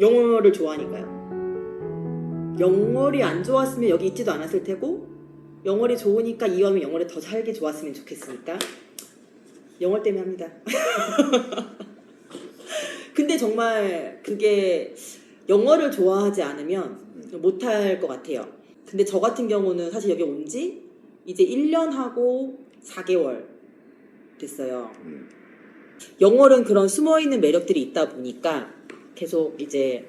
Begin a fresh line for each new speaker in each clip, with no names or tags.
영어를 좋아하니까요. 영어를 안 좋았으면 여기 있지도 않았을 테고 영어를 좋으니까 이왕이면 영어를 더 살기 좋았으면 좋겠으니까 영어 때문에 합니다. 근데 정말 그게 영어를 좋아하지 않으면 못할 것 같아요. 근데 저 같은 경우는 사실 여기 온 지 이제 1년 하고 4개월 됐어요.
음.
영어는 그런 숨어있는 매력들이 있다 보니까 계속 이제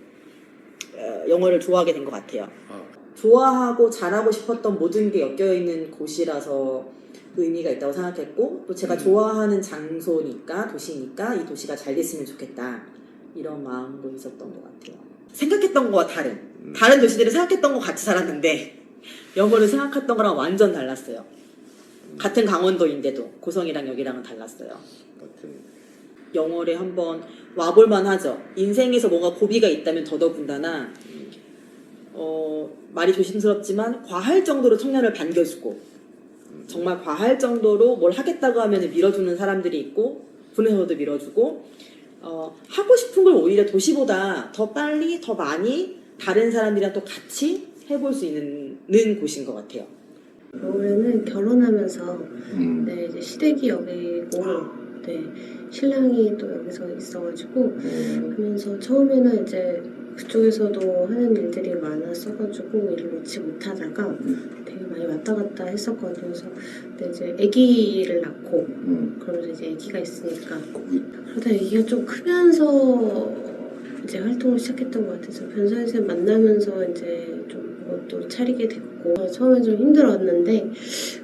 어, 영어를 좋아하게 된 것 같아요.
아,
좋아하고 잘하고 싶었던 모든 게 엮여 있는 곳이라서 의미가 있다고 생각했고 또 제가
음.
좋아하는 장소니까 도시니까 이 도시가 잘 됐으면 좋겠다 이런 마음도 있었던 것 같아요. 생각했던 거와 다른
음.
다른 도시들을 생각했던 거 같이 살았는데 영어를 생각했던 거랑 완전 달랐어요. 같은 강원도인데도 고성이랑 여기랑은 달랐어요.
같은
영월에 한번 와볼만 하죠. 인생에서 뭔가 고비가 있다면 더더군다나 어, 말이 조심스럽지만 과할 정도로 청년을 반겨주고 정말 과할 정도로 뭘 하겠다고 하면 밀어주는 사람들이 있고 군에서도 밀어주고 어, 하고 싶은 걸 오히려 도시보다 더 빨리 더 많이 다른 사람들이랑 또 같이 해볼 수 있는 는 곳인 것 같아요.
올해는 결혼하면서
음.
네, 이제 시댁이 여기고 네, 신랑이 또 여기서 있어가지고
음.
하면서 처음에는 이제 그쪽에서도 하는 일들이 많았어가지고 일을 놓지 못하다가 되게 많이 왔다 갔다 했었거든요. 그래서 근데 이제 아기를 낳고
음.
그러면서 이제 아기가 있으니까 그러다 아기가 좀 크면서 이제 활동을 시작했던 것 같아서 변사 선생 만나면서 이제 좀 그것도 차리게 됐고 처음엔 좀 힘들었는데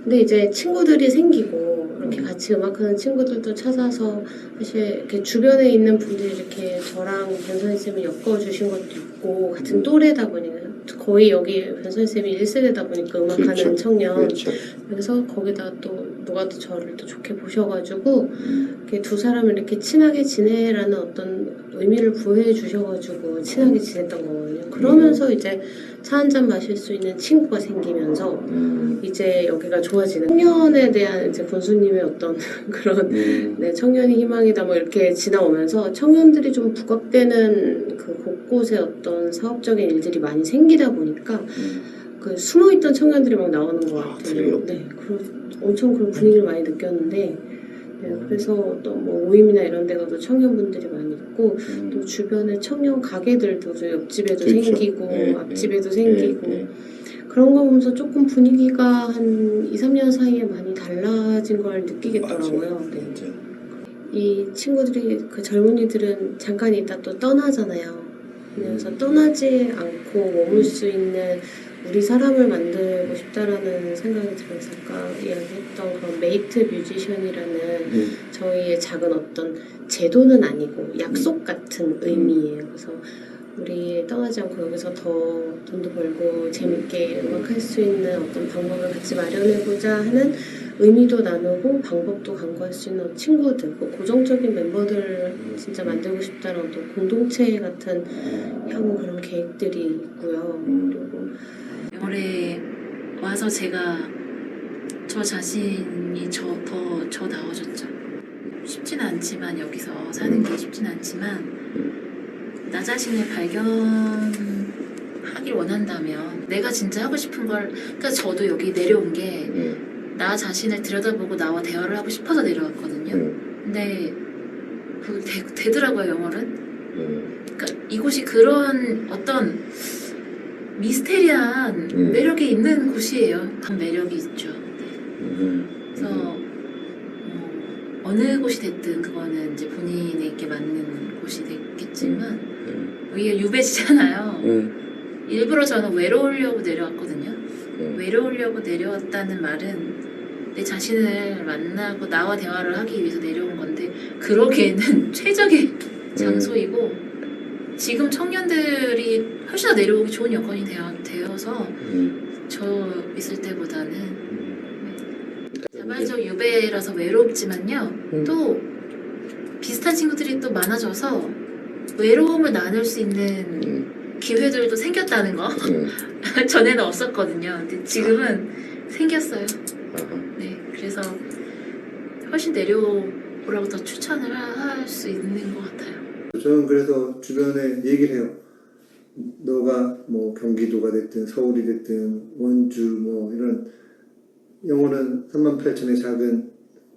근데 이제 친구들이 생기고 이렇게 같이 음악하는 친구들도 찾아서 사실 이렇게 주변에 있는 분들이 이렇게 저랑 변사 선생님을 엮어주신 것도 있고 같은 또래다 보니까 거의 여기 변사 선생님이 1세대다 보니까 음악하는
그렇죠.
청년
그렇죠.
그래서 거기다 또 누가 또 저를 또 좋게 보셔가지고
음.
이렇게 두 사람을 이렇게 친하게 지내라는 어떤 의미를 부여해 주셔가지고 친하게 지냈던 거거든요. 그러면서 이제 차 한 잔 마실 수 있는 친구가 생기면서
음.
이제 여기가 좋아지는 청년에 대한 이제 군수님의 어떤 그런
음.
네, 청년이 희망이다 뭐 이렇게 지나오면서 청년들이 좀 부각되는 그 곳곳에 어떤 사업적인 일들이 많이 생기다 보니까
음.
그 숨어있던 청년들이 막 나오는 것
아,
같아요. 네, 그런 엄청 그런 분위기를 많이 느꼈는데, 네, 그래서 또뭐 모임이나 이런 데 가도 청년분들이 많이 있고,
음.
또 주변에 청년 가게들도 저 옆집에도
그렇죠.
생기고,
네,
앞집에도
네,
생기고,
네, 네.
그런 거 보면서 조금 분위기가 한 2, 3년 사이에 많이 달라진 걸 느끼겠더라고요. 네. 이 친구들이 그 젊은이들은 잠깐 있다 또 떠나잖아요. 그래서 떠나지 않고 머물 수 있는 우리 사람을 만들고 싶다라는 생각이 들어서 아까 이야기했던 그런 메이트 뮤지션이라는
음.
저희의 작은 어떤 제도는 아니고 약속 같은 의미예요. 그래서 우리 떠나지 않고 여기서 더 돈도 벌고 재밌게 음악할 수 있는 어떤 방법을 같이 마련해보자 하는 의미도 나누고 방법도 강구할 수 있는 친구들, 그 고정적인 멤버들을 진짜 만들고 싶다는 어떤 공동체 같은 향후 그런 계획들이 있고요. 그리고
올해 와서 제가 저 자신이 저 더 저 나아졌죠. 쉽지는 않지만 여기서 사는 게 쉽지는 않지만 나 자신을 발견 하길 원한다면 내가 진짜 하고 싶은 걸 그러니까 저도 여기 내려온 게 나
음.
자신을 들여다보고 나와 대화를 하고 싶어서 내려왔거든요.
음.
근데 그 되, 되더라고요 영어는.
음.
그러니까 이곳이 그런 어떤 미스테리한
음.
매력이 있는 곳이에요. 그 매력이 있죠. 네.
음.
그래서 어, 어느 곳이 됐든 그거는 이제 본인에게 맞는 곳이 됐겠지만
음.
여기가 유배지잖아요.
음.
일부러 저는 외로우려고 내려왔거든요.
음.
외로우려고 내려왔다는 말은 내 자신을 만나고 나와 대화를 하기 위해서 내려온 건데 그러기에는 최적의 장소이고 지금 청년들이 훨씬 더 내려오기 좋은 여건이 되어, 되어서
음.
저 있을 때보다는
음.
자발적 유배라서 외롭지만요
음.
또 비슷한 친구들이 또 많아져서 외로움을 나눌 수 있는
음.
기회들도 생겼다는 거
음.
전에는 없었거든요 근데 지금은 생겼어요
아하.
네 그래서 훨씬 내려오라고 더 추천을 할 수 있는 것 같아요
저는 그래서 주변에 얘기를 해요. 너가 뭐 경기도가 됐든 서울이 됐든 원주 뭐 이런 영어는 3만 8천의 작은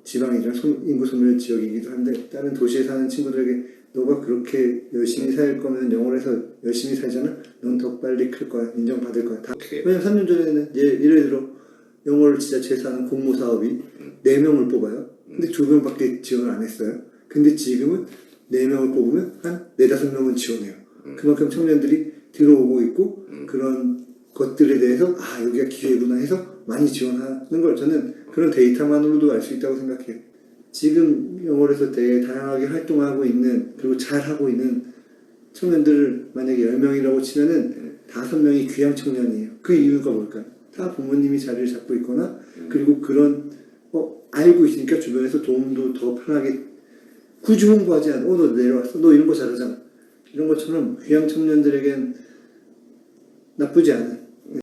지방이죠. 소- 인구 소멸 지역이기도 한데 다른 도시에 사는 친구들에게 너가 그렇게 열심히 살 거면 영어를 해서 열심히 살잖아. 넌 더 빨리 클 거야. 인정받을 거야. 다. 왜냐면 3년 전에는 예, 예를 들어 영어를 진짜 제사하는 공모 사업이 4명을 뽑아요. 근데 2명밖에 지원을 안 했어요. 근데 지금은 4명을 뽑으면 한 4, 5명은 지원해요. 그만큼 청년들이 들어오고 있고 그런 것들에 대해서 아 여기가 기회구나 해서 많이 지원하는 걸 저는 그런 데이터만으로도 알 수 있다고 생각해요. 지금 영월에서 되게 다양하게 활동하고 있는 그리고 잘하고 있는 청년들을 만약에 10명이라고 치면은 5명이 귀향 청년이에요. 그 이유가 뭘까요? 다 부모님이 자리를 잡고 있거나 그리고 그런 어, 알고 있으니까 주변에서 도움도 더 편하게 굳이 홍보하지 않아. 어, 너 내려왔어. 너 이런 거 잘하잖아. 이런 것처럼 귀향 청년들에겐 나쁘지 않은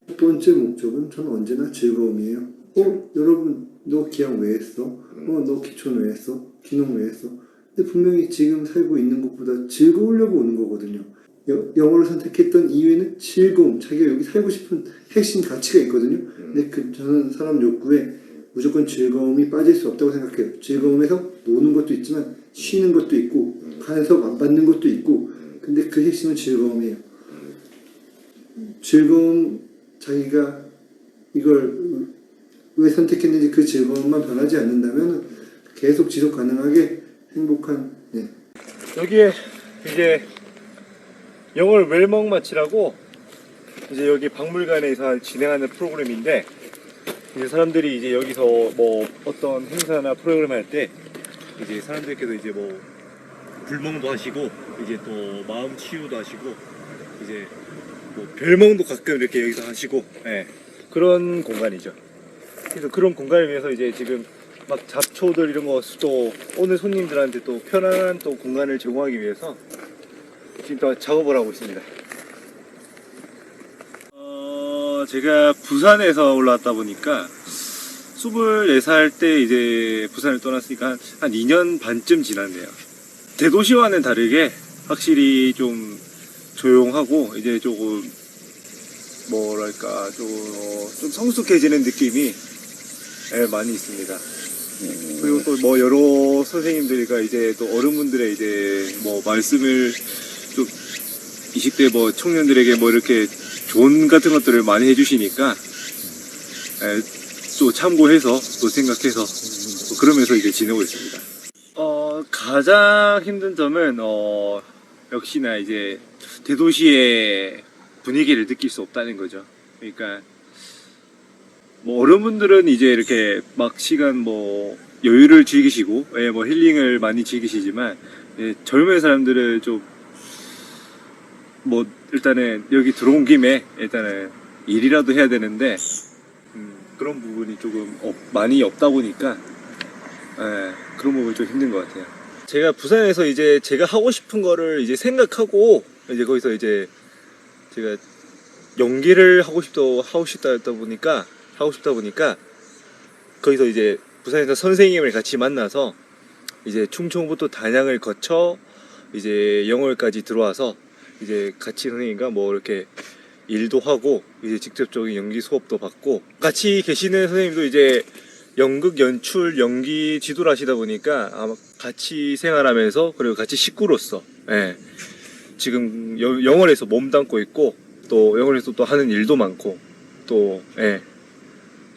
첫 번째 목적은 저는 언제나 즐거움이에요. 어, 여러분, 너 기양 왜 했어? 어, 너 기촌 왜 했어? 기농 왜 했어? 근데 분명히 지금 살고 있는 것보다 즐거우려고 오는 거거든요. 여- 영어를 선택했던 이유에는 즐거움, 자기가 여기 살고 싶은 핵심 가치가 있거든요. 근데 그, 저는 사람 욕구에 무조건 즐거움이 빠질 수 없다고 생각해요. 즐거움에서 노는 것도 있지만 쉬는 것도 있고 간섭 안 받는 것도 있고 근데 그 핵심은 즐거움이에요. 즐거움 자기가 이걸 왜 선택했는지 그 즐거움만 변하지 않는다면 계속 지속 가능하게 행복한 네.
여기에 이제 영월 웰먹 마치라고 이제 여기 박물관에서 진행하는 프로그램인데 이제 사람들이 이제 여기서 뭐 어떤 행사나 프로그램 할 때 이제 사람들께서 이제 뭐 불멍도 하시고 이제 또 마음 치유도 하시고 이제 뭐 별멍도 가끔 이렇게 여기서 하시고 예, 그런 공간이죠. 그래서 그런 공간을 위해서 이제 지금 막 잡초들 이런 거 또 오늘 손님들한테 또 편안한 또 공간을 제공하기 위해서 지금 또 작업을 하고 있습니다. 어, 제가 부산에서 올라왔다 보니까 24살 때 이제 부산을 떠났으니까 한, 한 2년 반쯤 지났네요. 대도시와는 다르게 확실히 좀 조용하고 이제 조금 뭐랄까 좀, 어, 좀 성숙해지는 느낌이 예, 많이 있습니다. 그리고 또 뭐 여러 선생님들과 이제 또 어른분들의 이제 뭐 말씀을 또 20대 뭐 청년들에게 뭐 이렇게 조언 같은 것들을 많이 해주시니까 예, 또 참고해서 또 생각해서 또 그러면서 이제 지내고 있습니다. 어 가장 힘든 점은 어 역시나 이제 대도시의 분위기를 느낄 수 없다는 거죠. 그러니까 뭐 어른분들은 이제 이렇게 막 시간 뭐 여유를 즐기시고 예, 뭐 힐링을 많이 즐기시지만 예, 젊은 사람들은 좀 뭐 일단은 여기 들어온 김에 일단은 일이라도 해야 되는데 음, 그런 부분이 조금 없- 많이 없다 보니까 예, 그런 부분이 좀 힘든 것 같아요. 제가 부산에서 이제 제가 하고 싶은 거를 이제 생각하고 이제 거기서 이제 제가 연기를 하고 싶다 하고 싶다 했다 보니까 하고 싶다 보니까 거기서 이제 부산에서 선생님을 같이 만나서 이제 충청부터 단양을 거쳐 이제 영월까지 들어와서 이제 같이 선생님과 뭐 이렇게 일도 하고 이제 직접적인 연기 수업도 받고 같이 계시는 선생님도 이제 연극 연출 연기 지도를 하시다 보니까 아마 같이 생활하면서 그리고 같이 식구로서 예. 지금 여- 영월에서 몸담고 있고 또 영월에서 또 하는 일도 많고 또 예.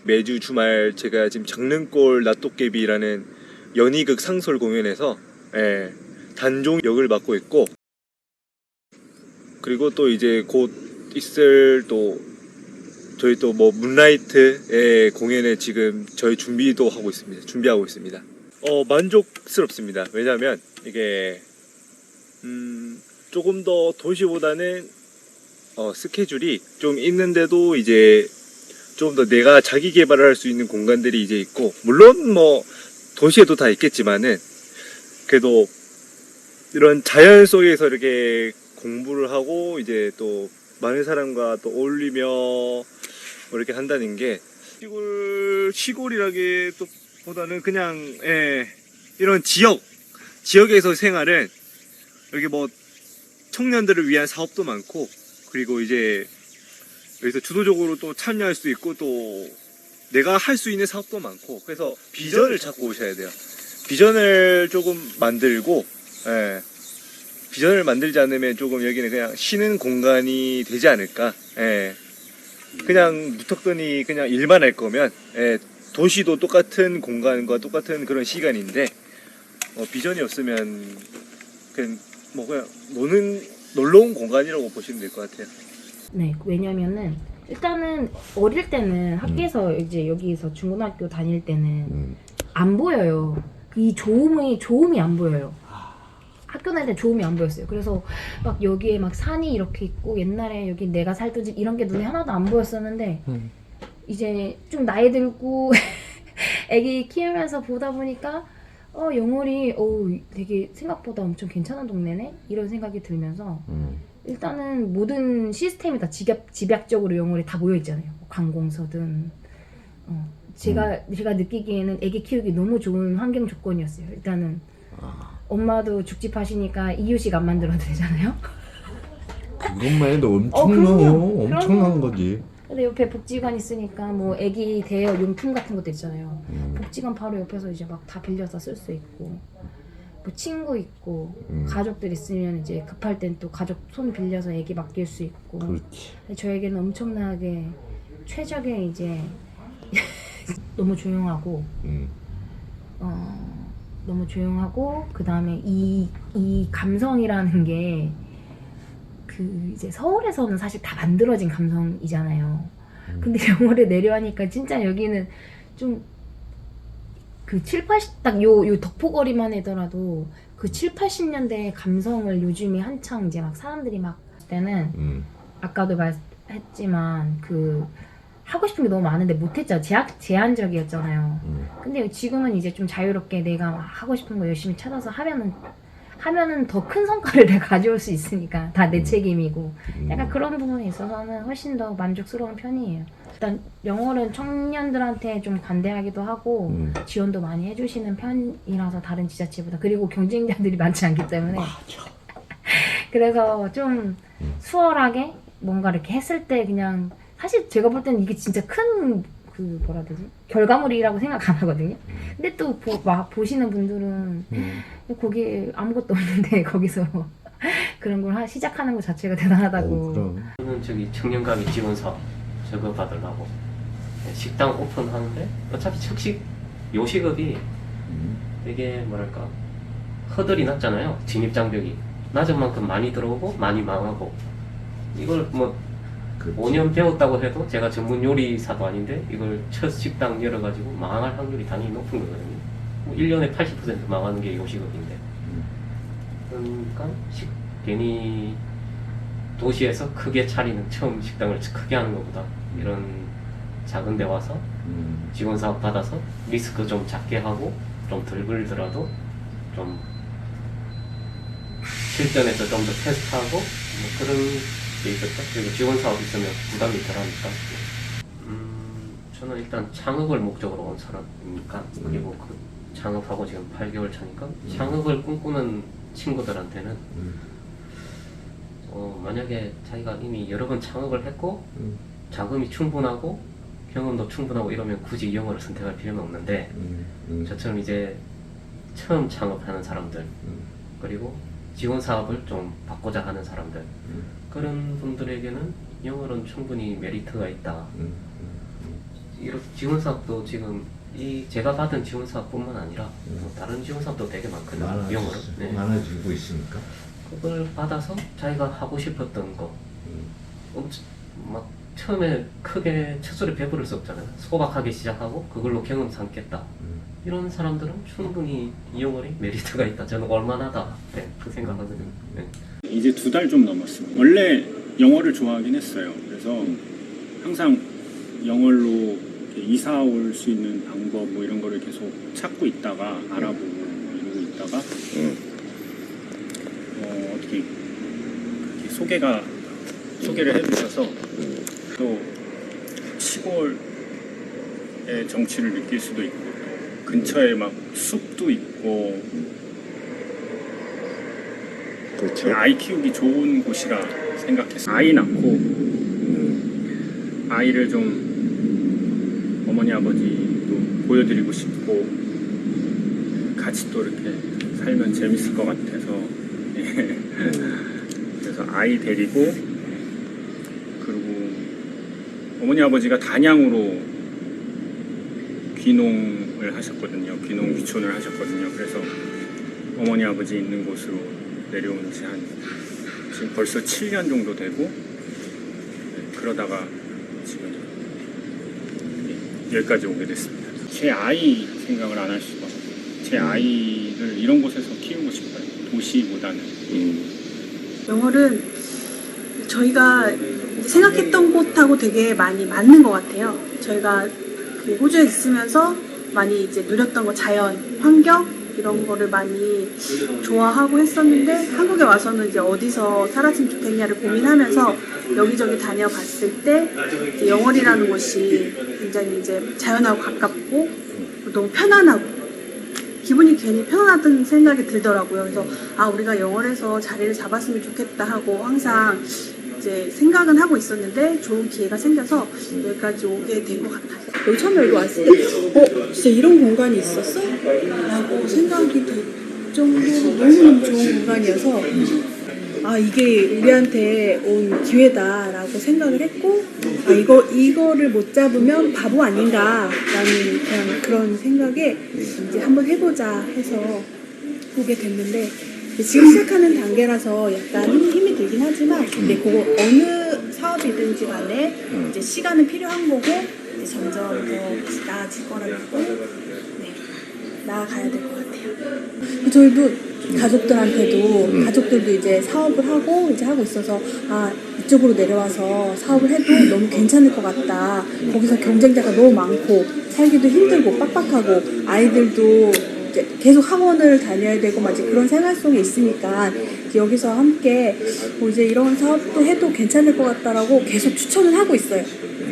매주 주말 제가 지금 장릉골 낫도깨비라는 연희극 상설 공연에서 예, 단종 역을 맡고 있고 그리고 또 이제 곧 있을 또 저희 또 뭐 문라이트의 공연에 지금 저희 준비도 하고 있습니다. 준비하고 있습니다. 어 만족스럽습니다. 왜냐하면 이게 음 조금 더 도시보다는 어 스케줄이 좀 있는데도 이제 좀 더 내가 자기 개발을 할 수 있는 공간들이 이제 있고 물론 뭐 도시에도 다 있겠지만은 그래도 이런 자연 속에서 이렇게 공부를 하고 이제 또 많은 사람과 또 어울리며 뭐 이렇게 한다는 게 시골 시골이라기 또 보다는 그냥 예, 이런 지역 지역에서 생활은 여기 뭐 청년들을 위한 사업도 많고 그리고 이제 여기서 주도적으로 또 참여할 수 있고 또 내가 할 수 있는 사업도 많고 그래서 비전을 찾고 오셔야 돼요. 비전을 조금 만들고 예. 비전을 만들지 않으면 조금 여기는 그냥 쉬는 공간이 되지 않을까. 예. 그냥 무턱더니 그냥 일만 할 거면 예, 도시도 똑같은 공간과 똑같은 그런 시간인데 어, 비전이 없으면 그냥 뭐 그냥 노는 놀러 온 공간이라고 보시면 될 것 같아요.
네, 왜냐면은 일단은 어릴 때는 학교에서 이제 여기서 중고등학교 다닐 때는
음.
안 보여요. 이 조음이 조음이 안 보여요. 학교 다닐 때 조음이 안 보였어요. 그래서 막 여기에 막 산이 이렇게 있고 옛날에 여기 내가 살던 집 이런 게 눈에 하나도 안 보였었는데
음.
이제 좀 나이 들고 애기 키우면서 보다 보니까 어 영월이 어 되게 생각보다 엄청 괜찮은 동네네 이런 생각이 들면서
음.
일단은 모든 시스템이 다 집약, 집약적으로 영월에 다 모여 있잖아요. 뭐 관공서든 어, 제가 제가 느끼기에는 아기 키우기 너무 좋은 환경 조건이었어요. 일단은
아,
엄마도 죽집 하시니까 이유식 안 만들어도 되잖아요.
그것만 해도
어,
엄청나
그럼요.
엄청난
그럼요.
거지.
근데 옆에 복지관 있으니까 뭐 아기 대여 용품 같은 것도 있잖아요.
음.
복지관 바로 옆에서 이제 막 다 빌려서 쓸 수 있고 뭐 친구 있고
음.
가족들 있으면 이제 급할 땐 또 가족 손 빌려서 아기 맡길 수 있고
그렇지.
저에게는 엄청나게 최적의 이제 너무 조용하고
음.
어, 너무 조용하고 그 다음에 이, 이 감성이라는 게 그 이제 서울에서는 사실 다 만들어진 감성이잖아요. 근데 영월에 내려가니까 진짜 여기는 좀 그 7, 80, 딱 요, 요 덕포거리만 하더라도 그 7, 80년대 감성을 요즘에 한창 이제 막 사람들이 막 때는
음.
아까도 말했지만 그 하고 싶은 게 너무 많은데 못했죠. 제약 제한적이었잖아요.
음.
근데 지금은 이제 좀 자유롭게 내가 막 하고 싶은 거 열심히 찾아서 하면은 하면은 더 큰 성과를 내가 가져올 수 있으니까 다 내 책임이고
음.
약간 그런 부분에 있어서는 훨씬 더 만족스러운 편이에요. 일단 영어는 청년들한테 좀 관대하기도 하고
음.
지원도 많이 해주시는 편이라서 다른 지자체보다 그리고 경쟁자들이 많지 않기 때문에 그래서 좀 수월하게 뭔가 이렇게 했을 때 그냥 사실 제가 볼 때는 이게 진짜 큰 그 뭐라 해야 되지 결과물이라고 생각 안 하거든요. 근데 또 보, 막 보시는 분들은
음.
거기 아무것도 없는데 거기서 그런 걸 하, 시작하는 것 자체가 대단하다고.
어, 그럼.
저는 저기 청년가기 지원 사업 저거 받으려고 식당 오픈하는데 어차피 특식 요식업이
음.
되게 뭐랄까 허들이 낮잖아요 진입 장벽이 낮은 만큼 많이 들어오고 많이 망하고 이걸 뭐
그렇지.
5년 배웠다고 해도 제가 전문 요리사도 아닌데 이걸 첫 식당 열어가지고 망할 확률이 당연히 높은 거거든요 뭐 1년에 80% 망하는 게 요식업인데 그러니까 식, 괜히 도시에서 크게 차리는 처음 식당을 크게 하는 것보다 이런 작은 데 와서
음.
지원 사업 받아서 리스크 좀 작게 하고 좀덜 벌더라도 좀 실전에서 좀 더 테스트하고 뭐 그런 게 있었죠. 그리고 지원 사업 있으면 부담이 덜하니까. 음, 저는 일단 창업을 목적으로 온 사람이니까 그리고 그 창업하고 지금 8개월 차니까 창업을 꿈꾸는 친구들한테는
음.
어, 만약에 자기가 이미 여러 번 창업을 했고
음.
자금이 충분하고 경험도 충분하고 이러면 굳이 영어를 선택할 필요는 없는데
음. 음.
저처럼 이제 처음 창업하는 사람들
음.
그리고 지원 사업을 좀 바꾸자 하는 사람들
음.
그런 분들에게는 영어는 충분히 메리트가 있다.
음.
이런 지원 사업도 지금 이 제가 받은 지원 사업뿐만 아니라
음.
뭐 다른 지원 사업도 되게 많거든요.
많아지-
영어로. 네.
많아지고 있으니까.
그걸 받아서 자기가 하고 싶었던 거
음.
엄청 막 처음에 크게 첫 소리 배부를 수 없잖아요. 소박하게 시작하고 그걸로 경험 삼겠다.
음.
이런 사람들은 충분히 이 영어에 메리트가 있다. 저는 얼마나다. 네, 그 생각하거든요. 네.
이제 두 달 좀 넘었습니다. 원래 영어를 좋아하긴 했어요. 그래서 항상 영어로 이사 올 수 있는 방법 뭐 이런 거를 계속 찾고 있다가 알아보고 이러고 있다가 어, 어떻게 이렇게 소개가 소개를 해주셔서 또 시골의 정취를 느낄 수도 있고 또 근처에 막 숲도 있고
그렇죠.
아이 키우기 좋은 곳이라 생각했어요. 아이 낳고 음, 아이를 좀 어머니 아버지도 보여드리고 싶고 같이 또 이렇게 살면 재밌을 것 같아서 예. 그래서 아이 데리고 어머니 아버지가 단양으로 귀농을 하셨거든요. 귀농 귀촌을 하셨거든요. 그래서 어머니 아버지 있는 곳으로 내려온 지 한 지금 벌써 7년 정도 되고 네, 그러다가 지금 예, 여기까지 오게 됐습니다. 제 아이 생각을 안 할 수가 없어요. 제 아이를 이런 곳에서 키우고 싶어요. 도시보다는.
영월은 저희가 생각했던 곳하고 되게 많이 맞는 것 같아요. 저희가 그 호주에 있으면서 많이 이제 누렸던 거 자연, 환경 이런 거를 많이 좋아하고 했었는데 한국에 와서는 이제 어디서 살았으면 좋겠냐를 고민하면서 여기저기 다녀봤을 때 영월이라는 곳이 굉장히 이제 자연하고 가깝고 너무 편안하고 기분이 괜히 편안하다는 생각이 들더라고요. 그래서 아 우리가 영월에서 자리를 잡았으면 좋겠다 하고 항상 이제 생각은 하고 있었는데 좋은 기회가 생겨서 여기까지 오게 된 것 같아요.
여기 처음에 여기 왔을 때, 어, 진짜 이런 공간이 있었어? 라고 생각이 들 정도로 너무너무 좋은 공간이어서, 아, 이게 우리한테 온 기회다라고 생각을 했고, 아, 이거, 이거를 못 잡으면 바보 아닌가라는 그냥 그런 생각에 이제 한번 해보자 해서 오게 됐는데, 지금 시작하는 단계라서 약간 힘- 힘이 들긴 하지만, 근데 그거 어느 사업이든지 간에 이제 시간은 필요한 거고, 이제 점점 더 나아질 거라 믿고 네, 나아가야 될 것 같아요. 저희도 가족들한테도 가족들도 이제 사업을 하고 이제 하고 있어서 아 이쪽으로 내려와서 사업을 해도 너무 괜찮을 것 같다. 거기서 경쟁자가 너무 많고 살기도 힘들고 빡빡하고 아이들도 계속 학원을 다녀야 되고 막 이제 그런 생활 속에 있으니까 여기서 함께 뭐 이제 이런 사업도 해도 괜찮을 것 같다라고 계속 추천을 하고 있어요.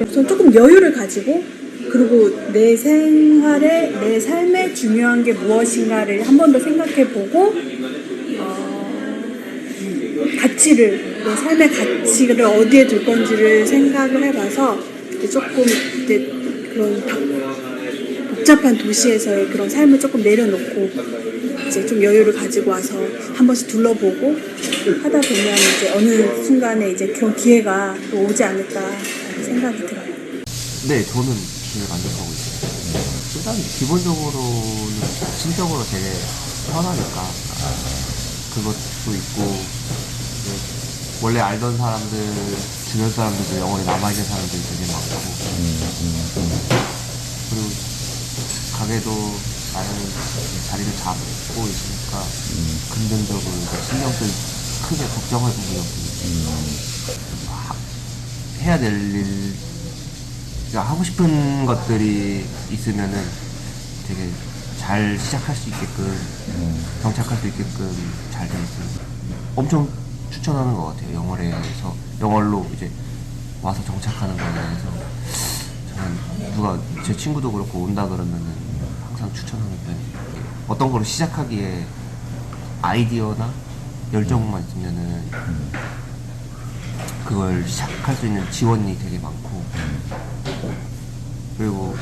우선 조금 여유를 가지고 그리고 내 생활에 내 삶에 중요한 게 무엇인가를 한 번 더 생각해 보고 어, 가치를 내 삶의 가치를 어디에 둘 건지를 생각을 해봐서 조금 이제 그런 박- 복잡한 도시에서의 그런 삶을 조금 내려놓고 이제 좀 여유를 가지고 와서 한 번씩 둘러보고 하다 보면 이제 어느 순간에 이제 그런 기회가 또 오지 않을까 생각이 들어요.
네, 저는 되게 만족하고 있어요. 일단 기본적으로는 심적으로 되게 편하니까 그것도 있고 이제 원래 알던 사람들 주변 사람들도 영원히 남아있는 사람들이 되게 많고 그리고 가게도 나름 자리를 잡고 있으니까 금전적으로 이제 신경 쓸 크게 걱정할 부분이 없으니까 하- 해야 될 일, 그러니까 하고 싶은 것들이 있으면은 되게 잘 시작할 수 있게끔 정착할 수 있게끔 잘돼 있어요. 엄청 추천하는 것 같아요. 영월에서 영월로 이제 와서 정착하는 거에 대해서 저는 누가 제 친구도 그렇고 온다 그러면은 항상 추천하는 편이에요. 어떤 거를 시작하기에 아이디어나 열정만 있으면은 그걸 시작할 수 있는 지원이 되게 많고 그리고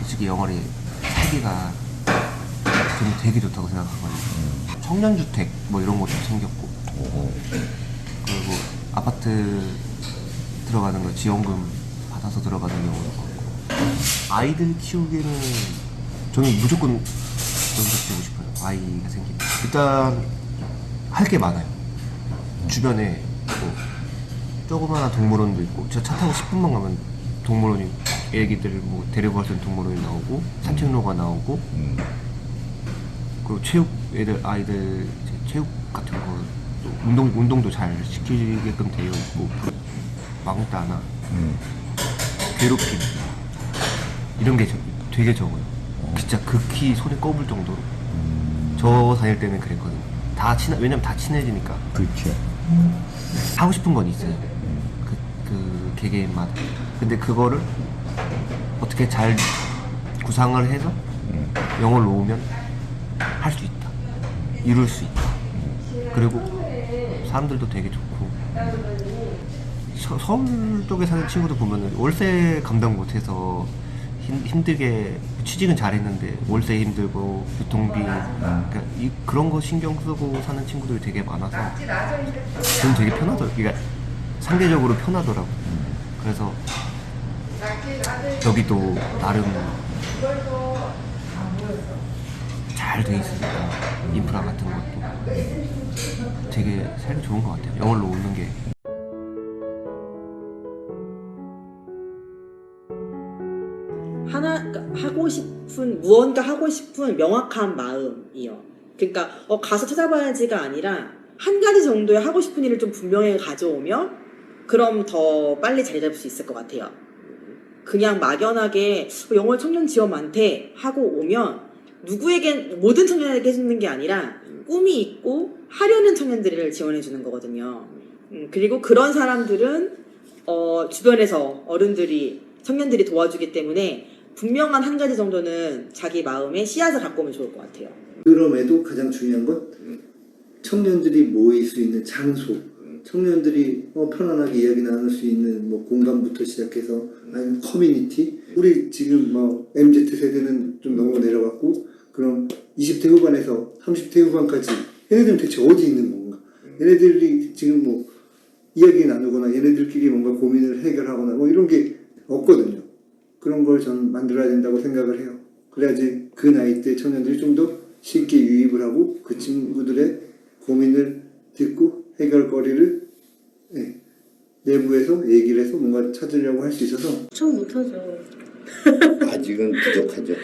솔직히 영월이 살기가 저는 되게 좋다고 생각하거든요. 청년주택 뭐 이런 것도 생겼고 그리고 아파트 들어가는 거 지원금 받아서 들어가는 경우도 많고 아이들 키우기에는 저는 무조건 연습되고 싶어요. 아이가 생기면. 일단 할 게 많아요. 주변에 뭐 조그마한 동물원도 있고. 저차 타고 10분만 가면 동물원이 애기들 뭐 데리고 갈수 있는 동물원이 나오고 산책로가 나오고. 그리고 체육 애들 아이들 이제 체육 같은 거또 운동 운동도 잘 시키게끔 되어 있고. 왕따 하나. 괴롭힘. 이런 게 저- 되게 적어요. 진짜 극히 손에 꼽을 정도로 저 다닐 때는 그랬거든요. 다 친해 왜냐면 다 친해지니까
그렇죠.
하고 싶은 건 있어요. 그, 그 개개인마다. 근데 그거를 어떻게 잘 구상을 해서 영어를 놓으면 할 수 있다. 이룰 수 있다. 그리고 사람들도 되게 좋고 서, 서울 쪽에 사는 친구들 보면은 월세 감당 못해서 힘, 힘들게 취직은 잘했는데 월세 힘들고 교통비 그러니까 이, 그런 거 신경 쓰고 사는 친구들이 되게 많아서 저는 되게 편하더라고요. 그러니까 상대적으로 편하더라고요. 그래서 여기도 나름 잘 돼 있으니까 인프라 같은 것도 되게 살기 좋은 것 같아요. 영월로 오는 게.
싶은 무언가 하고 싶은 명확한 마음이요. 그러니까 어, 가서 찾아봐야지가 아니라 한 가지 정도의 하고 싶은 일을 좀 분명히 가져오면 그럼 더 빨리 자리 잡을 수 있을 것 같아요. 그냥 막연하게 어, 영월 청년 지원 많대 하고 오면 누구에겐 모든 청년에게 해주는 게 아니라 꿈이 있고 하려는 청년들을 지원해 주는 거거든요. 음, 그리고 그런 사람들은 어, 주변에서 어른들이 청년들이 도와주기 때문에 분명한 한 가지 정도는 자기 마음에 씨앗을 갖고 오면 좋을 것 같아요.
그럼에도 가장 중요한 건 청년들이 모일 수 있는 장소, 청년들이 어, 편안하게 이야기 나눌 수 있는 뭐 공간부터 시작해서 아니면 커뮤니티. 우리 지금 뭐 MZ 세대는 좀 너무 내려갔고 그럼 20대 후반에서 30대 후반까지 얘네들은 대체 어디 있는 건가? 얘네들이 지금 뭐 이야기 나누거나 얘네들끼리 뭔가 고민을 해결하거나 뭐 이런 게 없거든요. 그런 걸 저는 만들어야 된다고 생각을 해요. 그래야지 그 나이 때 청년들이 좀 더 쉽게 유입을 하고 그 친구들의 고민을 듣고 해결거리를 예, 내부에서 얘기를 해서 뭔가 찾으려고 할 수 있어서
추천 못하죠.
아직은 부족하죠.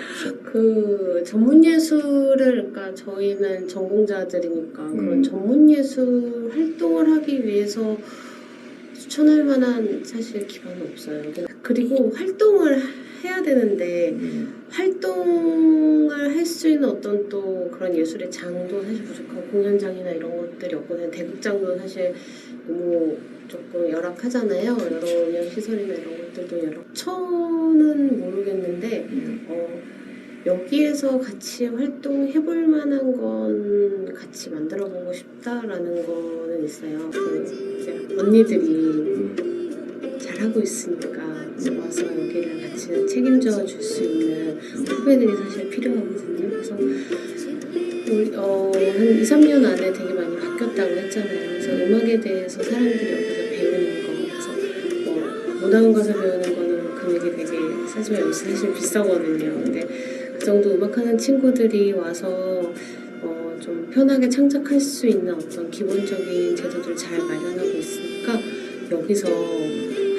그 전문 예술을 그러니까 저희는 전공자들이니까 그런
음.
전문 예술 활동을 하기 위해서 추천할 만한 사실 기반은 없어요. 그리고 활동을 해야 되는데 활동을 할 수 있는 어떤 또 그런 예술의 장도 사실 부족하고 공연장이나 이런 것들이 없고 그냥 대극장도 사실 너무 조금 열악하잖아요. 여러 운영 시설이나 이런 것들도 열악. 처는 모르겠는데 어, 여기에서 같이 활동해볼 만한 건 같이 만들어보고 싶다라는 거는 있어요. 그 언니들이 잘하고 있으니까 와서 여기를 같이 책임져 줄 수 있는 후배들이 사실 필요하거든요. 그래서 우리, 어, 한 2, 3년 안에 되게 많이 바뀌었다고 했잖아요. 그래서 음악에 대해서 사람들이 여기서 배우는 거, 그래서 뭐 문화원 가서 배우는 거는 금액이 되게 사실 사실 비싸거든요. 근데 그 정도 음악하는 친구들이 와서 어, 좀 편하게 창작할 수 있는 어떤 기본적인 제도들 잘 마련하고 있으니까 여기서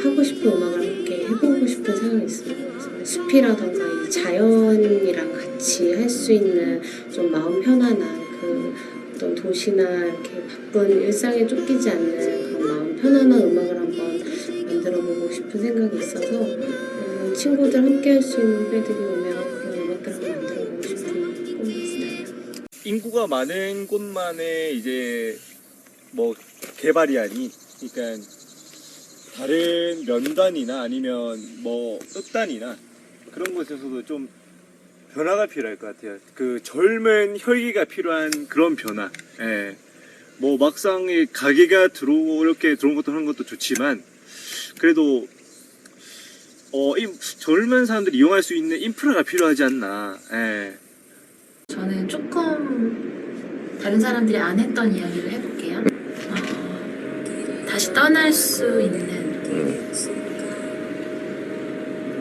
하고 싶은 음악을 해보고 싶은 생각이. 그래서 숲이라던가 이 자연이랑 같이 할 수 있는 좀 마음 편안한 그 어떤 도시나 이렇게 바쁜 일상에 쫓기지 않는 그런 마음 편안한 음악을 한번 만들어보고 싶은 생각이 있어서 음, 친구들 함께 할 수 있는 후배들이 오면 그런 음악들 한번 만들어보고 싶은 꿈이 있어요.
인구가 많은 곳만의 이제 뭐 개발이 아닌 그러니까 다른 면단이나 아니면 뭐 끝단이나 그런 곳에서도 좀 변화가 필요할 것 같아요. 그 젊은 혈기가 필요한 그런 변화. 예. 뭐 막상 이 가게가 들어오고 이렇게 들어온 것도 하는 것도 좋지만 그래도 어, 이 젊은 사람들이 이용할 수 있는 인프라가 필요하지 않나. 예.
저는 조금 다른 사람들이 안 했던 이야기를 해볼게요. 어, 다시 떠날 수 있는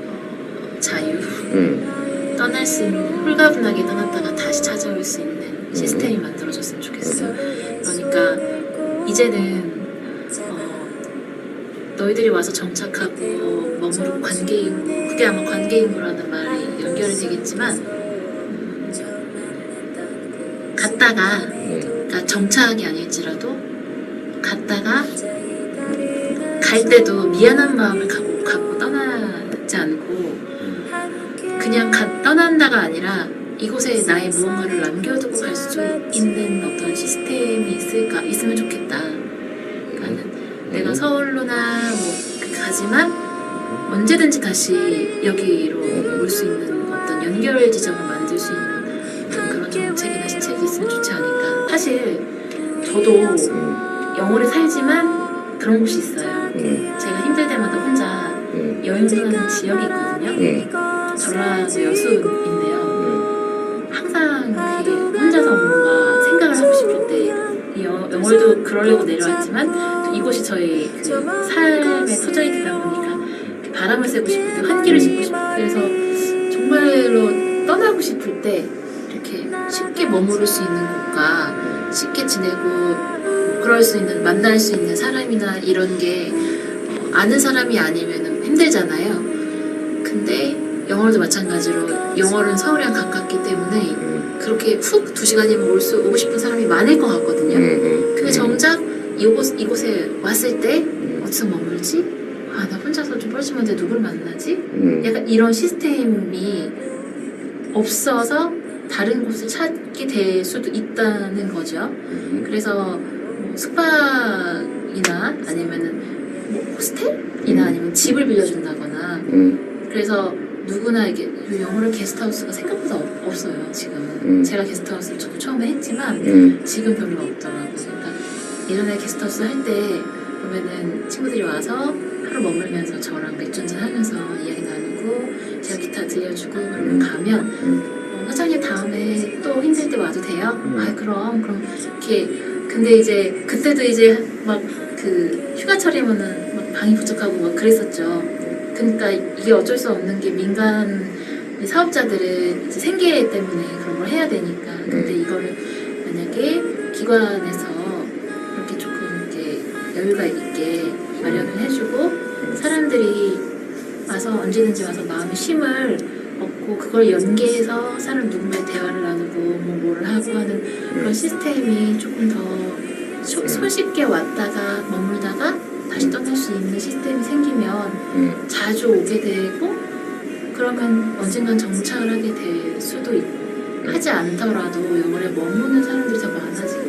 어, 자유, 떠날 수 있는 홀가분하게 떠났다가 다시 찾아올 수 있는 시스템이 만들어졌으면 좋겠어요. 그러니까 이제는 어, 너희들이 와서 정착하고 머무르고 관계인구, 그게 아마 관계인구라는 말이 연결이 되겠지만 갔다가 그러니까 정착이 아닐지라도 갔다가 갈 때도 미안한 마음을 갖고, 갖고 떠나지 않고 그냥 가, 떠난다가 아니라 이곳에 나의 무언가를 남겨두고 갈 수 있는 어떤 시스템이 있을까 있으면 좋겠다. 그러니까는 내가 서울로나 뭐 가지만 언제든지 다시 여기로 올 수 있는 어떤 연결 지점을 만들 수 있는 그런 정책이나 시책이 있으면 좋지 않을까. 사실 저도 영월에 살지만 그런 곳이 있어요.
음.
제가 힘들 때마다 혼자
음.
여행하는 지역이 있거든요.
음.
전라도 여수인데요. 항상 그 혼자서 뭔가 생각을 하고 싶을 때 여- 영월도 그러려고 내려왔지만 또 이곳이 저희 그 삶의 터전이다 보니까 이렇게 바람을 쐬고 싶을 때 환기를 싣고 싶을 때 그래서 정말로 떠나고 싶을 때 이렇게 쉽게 머무를 수 있는 곳과 쉽게 지내고 그럴 수 있는 만날 수 있는 사람이나 이런 게 어, 아는 사람이 아니면 힘들잖아요. 근데 영어도 마찬가지로 영어는 서울이랑 가깝기 때문에 그렇게 훅 두 시간이면 올 수 오고 싶은 사람이 많을 것 같거든요.
음.
근데 정작 이곳 이곳에 왔을 때 어디서 머물지? 아 나 혼자서 좀 뻘쭘한데 누굴 만나지?
음.
약간 이런 시스템이 없어서 다른 곳을 찾게 될 수도 있다는 거죠. 그래서 뭐 숙박이나 아니면은 뭐 호스텔이나 아니면 집을 빌려준다거나
음.
그래서 누구나 이게 요 영어를 게스트하우스가 생각보다 없- 없어요 지금
음.
제가 게스트하우스를 저도 처음에 했지만
음.
지금 별로 없더라고요 그러니까 예전에 게스트하우스 할 때 보면은 친구들이 와서 하루 머물면서 저랑 맥주 한잔 하면서 이야기 나누고 제가 기타 들려주고 그러면 가면 어, 사장님 다음에 또 힘들 때 와도 돼요? 아 그럼 그럼 이렇게 근데 이제 그때도 이제 막 그 휴가철이면은 막 방이 부족하고 막 그랬었죠. 그러니까 이게 어쩔 수 없는 게 민간 사업자들은 이제 생계 때문에 그런 걸 해야 되니까. 근데 이거를 만약에 기관에서 이렇게 조금 이렇게 여유가 있게 마련을 해주고 사람들이 와서 언제든지 와서 마음의 쉼을 얻고 그걸 연계해서 사람 누군가의 대화를 나누고 뭐 뭐를 하고 하는 그런 시스템이 조금 더 쇼- 손쉽게 왔다가 머물다가 다시 떠날 수 있는 시스템이 생기면
음.
자주 오게 되고 그러면 언젠간 정착을 하게 될 수도 있고 하지 않더라도 영월에 머무는 사람들이 더 많아지게